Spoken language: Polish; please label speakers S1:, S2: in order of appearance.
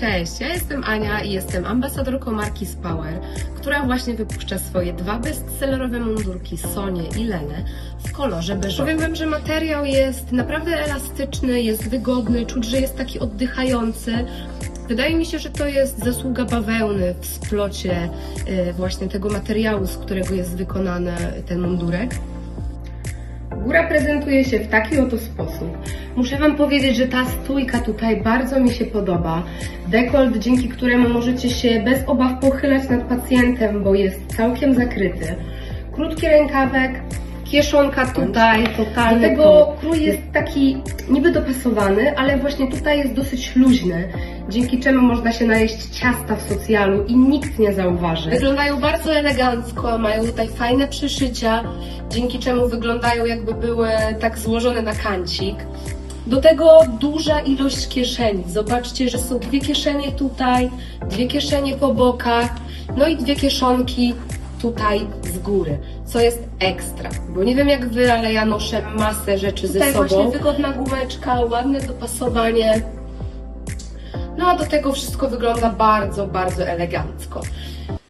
S1: Cześć, ja jestem Ania i jestem ambasadorką marki Spower, która właśnie wypuszcza swoje dwa bestsellerowe mundurki Sonię i Lenę w kolorze beżowym. Powiem Wam, że materiał jest naprawdę elastyczny, jest wygodny, czuć, że jest taki oddychający. Wydaje mi się, że to jest zasługa bawełny w splocie e, właśnie tego materiału, z którego jest wykonany ten mundurek. Góra prezentuje się w taki oto sposób. Muszę Wam powiedzieć, że ta stójka tutaj bardzo mi się podoba. Dekolt, dzięki któremu możecie się bez obaw pochylać nad pacjentem, bo jest całkiem zakryty. Krótki rękawek, kieszonka tutaj.
S2: Totalny
S1: Do tego krój jest taki niby dopasowany, ale właśnie tutaj jest dosyć luźny, dzięki czemu można się najeść ciasta w socjalu i nikt nie zauważy. Wyglądają bardzo elegancko, mają tutaj fajne przyszycia, dzięki czemu wyglądają jakby były tak złożone na kancik. Do tego duża ilość kieszeni. Zobaczcie, że są dwie kieszenie tutaj, dwie kieszenie po bokach, no i dwie kieszonki tutaj z góry, co jest ekstra. Bo nie wiem jak wy, ale ja noszę masę rzeczy
S2: Tutaj
S1: ze sobą.
S2: właśnie
S1: wygodna gumeczka, ładne dopasowanie. No a do tego wszystko wygląda bardzo, bardzo elegancko.